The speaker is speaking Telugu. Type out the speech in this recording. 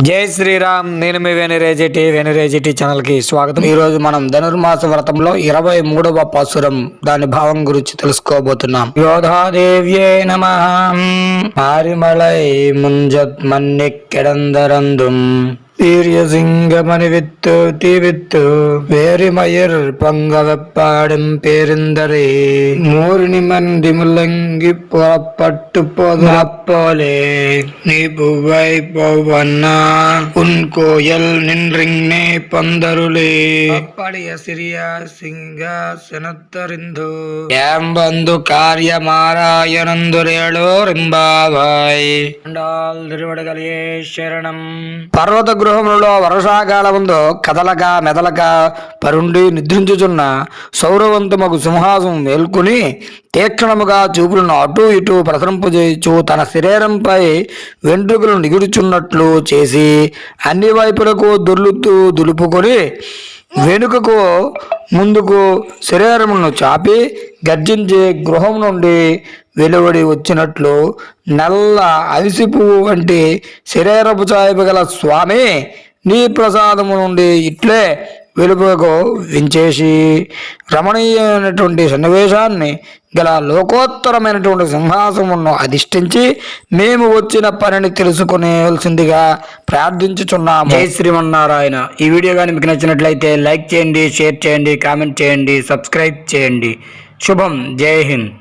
జై శ్రీరామ్ నేను మీ వెనురేజిటి వెనురేజిటి ఛానల్కి స్వాగతం. ఈరోజు మనం ధనుర్మాస వ్రతంలో ఇరవై మూడవ పాసురం దాని భావం గురించి తెలుసుకోబోతున్నాం. యోధాదేవ్యే నమ. మారిమలై ముంజత్ మన్నెక్కెడందరందుం. வீரியசிங்கமணிவித்து தீவித்து வேரிமயிர் பங்கவப்பாடும் பேருந்தரே. மூர்ணிமன்றிமுள்ளங்கி புறப்பட்டு போதுறப்போலே நீ புவை போவண்ணா உன் கோயில் நின்றிங்னே பந்தருளே. அப்படிய சிறிய சிங்க சினத்தறிந்து ஏம்பந்து காரிய மாராயணந்துரேளோர் இம்பாவாய். திருவடகலையே சரணம். பர்வத గర్భగృహములలో వర్షాకాలముందో కదలక మెదలక పరుండి నిద్రించుచున్న సౌరవంతమగు సింహాసం మేల్కొని తీక్షణముగా చూపులను అటు ఇటు ప్రసరింపజేయచ్చు తన శరీరంపై వెంట్రుకలు నిగుడుచున్నట్లు చేసి అన్ని వైపులకు దొర్లుతూ దులుపుకొని వెనుకకు ముందుకు శరీరమును చాపి గర్జించి గృహం నుండి వెలువడి వచ్చినట్లు నల్ల అవిసి పువ్వు వంటి శరీరపు చాయపు గల స్వామి నీ ప్రసాదము నుండి ఇట్లే వెలుపకు వించేసి రమణీయమైనటువంటి సన్నివేశాన్ని గల లోకోత్తరమైనటువంటి సింహాసమును అధిష్ఠించి మేము వచ్చిన పనిని తెలుసుకునేవలసిందిగా ప్రార్థించుచున్నాము. జై శ్రీమన్నారాయణ. ఈ వీడియో కానీ మీకు నచ్చినట్లయితే లైక్ చేయండి షేర్ చేయండి కామెంట్ చేయండి సబ్స్క్రైబ్ చేయండి. శుభం. జై హింద్.